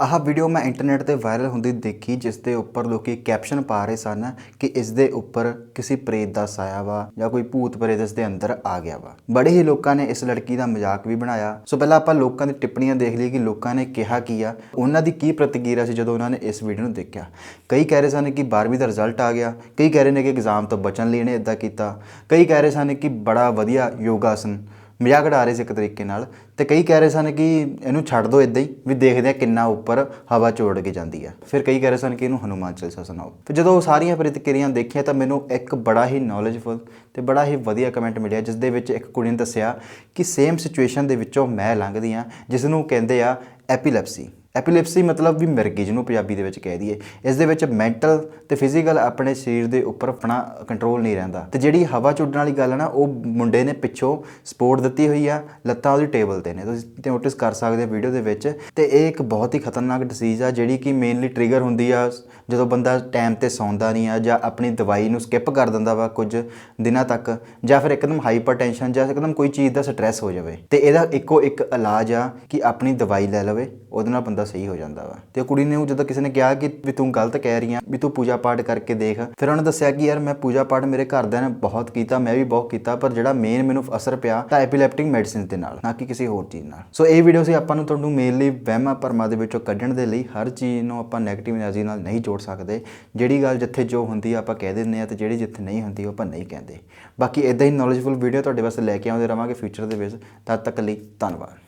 ਆਹ ਵੀਡੀਓ ਮੈਂ ਇੰਟਰਨੈਟ ਤੇ ਵਾਇਰਲ ਹੁੰਦੀ ਦੇਖੀ, ਜਿਸ ਦੇ ਉੱਪਰ ਲੋਕੀ ਕੈਪਸ਼ਨ ਪਾ ਰਹੇ ਸਨ ਕਿ ਇਸ ਦੇ ਉੱਪਰ ਕਿਸੇ ਪ੍ਰੇਤ ਦਾ ਸਾਇਆ ਵਾ ਜਾਂ ਕੋਈ ਭੂਤ ਪ੍ਰੇਤ ਇਸ ਦੇ ਅੰਦਰ ਆ ਗਿਆ ਵਾ। ਬੜੇ ਹੀ ਲੋਕਾਂ ਨੇ ਇਸ ਲੜਕੀ ਦਾ ਮਜ਼ਾਕ ਵੀ ਬਣਾਇਆ। ਸੋ ਪਹਿਲਾਂ ਆਪਾਂ ਲੋਕਾਂ ਦੀ ਟਿੱਪਣੀਆਂ ਦੇਖ ਲਈਏ ਕਿ ਲੋਕਾਂ ਨੇ ਕਿਹਾ ਕੀ ਆ। ਉਹਨਾਂ ਦੀ ਕੀ ਪ੍ਰਤੀਕਿਰਿਆ ਸੀ ਜਦੋਂ ਉਹਨਾਂ ਨੇ ਇਸ ਵੀਡੀਓ ਨੂੰ ਦੇਖਿਆ? ਕਈ ਕਹਿ ਰਹੇ ਸਨ ਕਿ 12ਵੀਂ ਦਾ ਰਿਜ਼ਲਟ ਆ ਗਿਆ। ਕਈ ਕਹਿ ਰਹੇ ਨੇ ਕਿ ਐਗਜ਼ਾਮ ਤੋਂ ਬਚਣ ਲਈ ਇਹਨੇ ਇਦਾਂ ਕੀਤਾ। ਕਈ ਕਹਿ ਰਹੇ ਸਨ ਕਿ ਬੜਾ ਵਧੀਆ ਯੋਗਾਸਨ ਮਜ਼ਾਕ ਉਡਾ ਰਹੇ ਸੀ ਇੱਕ ਤਰੀਕੇ ਨਾਲ। ਤੇ ਕਈ ਕਹਿ ਰਹੇ ਸਨ ਕਿ ਇਹਨੂੰ ਛੱਡ ਦਿਓ ਇਦਾਂ ਹੀ, ਵੀ ਦੇਖਦੇ ਆ ਕਿੰਨਾ ਉੱਪਰ ਹਵਾ ਚੋੜ ਕੇ ਜਾਂਦੀ ਆ। ਫਿਰ ਕਈ ਕਹਿ ਰਹੇ ਸਨ ਕਿ ਇਹਨੂੰ ਹਨੂਮਾਨ ਚਾਲੀਸਾ ਸੁਣਾਓ। ਤੇ ਜਦੋਂ ਉਹ ਸਾਰੀਆਂ ਪ੍ਰਤੀਕਿਰਿਆਵਾਂ ਦੇਖੀਆਂ ਤਾਂ ਮੈਨੂੰ ਇੱਕ ਬੜਾ ਹੀ ਨੌਲੇਜਫੁਲ ਤੇ ਬੜਾ ਹੀ ਵਧੀਆ ਕਮੈਂਟ ਮਿਲਿਆ, ਜਿਸ ਦੇ ਵਿੱਚ ਇੱਕ ਕੁੜੀ ਨੇ ਦੱਸਿਆ ਕਿ ਸੇਮ ਸਿਚੁਏਸ਼ਨ ਦੇ ਵਿੱਚੋਂ ਮੈਂ ਲੰਘਦੀ ਆ ਜਿਸ ਨੂੰ ਕਹਿੰਦੇ ਆ ਐਪੀਲੈਪਸੀ ਐਪੀਲੈਪਸੀ ਮਤਲਬ ਵੀ ਮਿਰਗੀ ਜਿਹਨੂੰ ਪੰਜਾਬੀ ਦੇ ਵਿੱਚ ਕਹਿ ਦਈਏ। ਇਸ ਦੇ ਵਿੱਚ ਮੈਂਟਲ ਤੇ ਫਿਜ਼ੀਕਲ ਆਪਣੇ ਸਰੀਰ ਦੇ ਉੱਪਰ ਆਪਣਾ ਕੰਟਰੋਲ ਨਹੀਂ ਰਹਿੰਦਾ। ਤੇ ਜਿਹੜੀ ਹਵਾ ਚ ਵਾਲੀ ਗੱਲ ਹੈ ਨਾ, ਉਹ ਮੁੰਡੇ ਨੇ ਪਿੱਛੋਂ ਸਪੋਰਟ ਦਿੱਤੀ ਹੋਈ ਆ, ਲੱਤਾਂ ਉਹਦੀ ਟੇਬਲ ਤੇ ਨੇ। ਤੁਸੀਂ ਨੋਟਿਸ ਕਰ ਸਕਦੇ ਹੋ ਵੀਡੀਓ ਦੇ ਵਿੱਚ। ਤੇ ਇਹ ਇੱਕ ਬਹੁਤ ਹੀ ਖਤਰਨਾਕ ਡਿਸੀਜ਼ ਆ, ਜਿਹੜੀ ਕਿ ਮੇਨਲੀ ਟ੍ਰਿਗਰ ਹੁੰਦੀ ਆ ਜਦੋਂ ਬੰਦਾ ਟਾਈਮ ਤੇ ਸੌਂਦਾ ਨਹੀਂ ਆ ਜਾਂ ਆਪਣੀ ਦਵਾਈ ਨੂੰ ਸਕਿਪ ਕਰ ਦਿੰਦਾ ਵਾ ਕੁਝ ਦਿਨਾਂ ਤੱਕ ਜਾਂ ਫਿਰ ਇੱਕਦਮ ਹਾਈਪਰਟੈਂਸ਼ਨ ਜਾਂ ਇੱਕਦਮ ਕੋਈ ਚੀਜ਼ ਦਾ ਸਟ੍ਰੈਸ ਹੋ ਜਾਵੇ। ਤੇ ਇਹਦਾ ਇੱਕੋ ਇੱਕ ਇਲਾਜ ਆ ਕਿ ਆਪਣੀ ਦਵਾਈ ਲੈ ਲਵੇ, ਉਹਦੇ ਨਾਲ ਬੰਦਾ ਸਹੀ ਹੋ ਜਾਂਦਾ ਵਾ। ਤੇ ਕੁੜੀ ਨੇ ਜਦੋਂ ਕਿਸੇ ਨੇ ਕਿਹਾ ਕਿ ਵੀ ਤੂੰ ਗਲਤ ਕਹਿ ਰਹੀ ਆ, ਵੀ ਤੂੰ ਪੂਜਾ ਪਾਠ ਕਰਕੇ ਦੇਖ, ਫਿਰ ਉਹਨੇ ਦੱਸਿਆ ਕਿ ਯਾਰ ਮੈਂ ਪੂਜਾ ਪਾਠ ਮੇਰੇ ਘਰਦਿਆਂ ਨੇ ਬਹੁਤ ਕੀਤਾ, ਮੈਂ ਵੀ ਬਹੁਤ ਕੀਤਾ, ਪਰ ਜਿਹੜਾ ਮੇਨ ਮੈਨੂੰ ਅਸਰ ਪਿਆ ਤਾਂ ਐਪੀਲੈਪਟਿਕ ਮੈਡੀਸਿਨ ਦੇ ਨਾਲ, ਨਾ ਕਿ ਕਿਸੇ ਹੋਰ ਚੀਜ਼ ਨਾਲ। ਸੋ ਇਹ ਵੀਡੀਓ ਸੀ ਆਪਾਂ ਨੂੰ ਤੁਹਾਨੂੰ ਮੇਨਲੀ ਵਹਿਮਾਂ ਭਰਮਾਂ ਦੇ ਵਿੱਚੋਂ ਕੱਢਣ ਦੇ ਲਈ ਹਰ ਚੀਜ਼ ਨੂੰ ਆਪਾਂ ਨੈਗੇਟਿਵ એનર્ਜੀ ਨਾਲ ਨਹੀਂ ਜੋੜ ਸਕਦੇ। ਜਿਹੜੀ ਗੱਲ ਜਿੱਥੇ ਜੋ ਹੁੰਦੀ ਆ ਆਪਾਂ ਕਹਿ ਦਿੰਦੇ ਆ ਤੇ ਜਿਹੜੀ ਜਿੱਥੇ ਨਹੀਂ ਹੁੰਦੀ ਉਹ ਆਪਾਂ ਨਹੀਂ ਕਹਿੰਦੇ। ਬਾਕੀ ਇਦਾਂ ਹੀ ਨੌਲੇਜਫੁਲ ਵੀਡੀਓ ਤੁਹਾਡੇ ਵਾਸਤੇ ਲੈ ਕੇ ਆਉਂਦੇ ਰਵਾਂਗੇ ਫਿਊਚਰ ਦੇ ਵਿੱਚ। ਤਦ ਤੱਕ ਲਈ ਧੰਨਵਾਦ।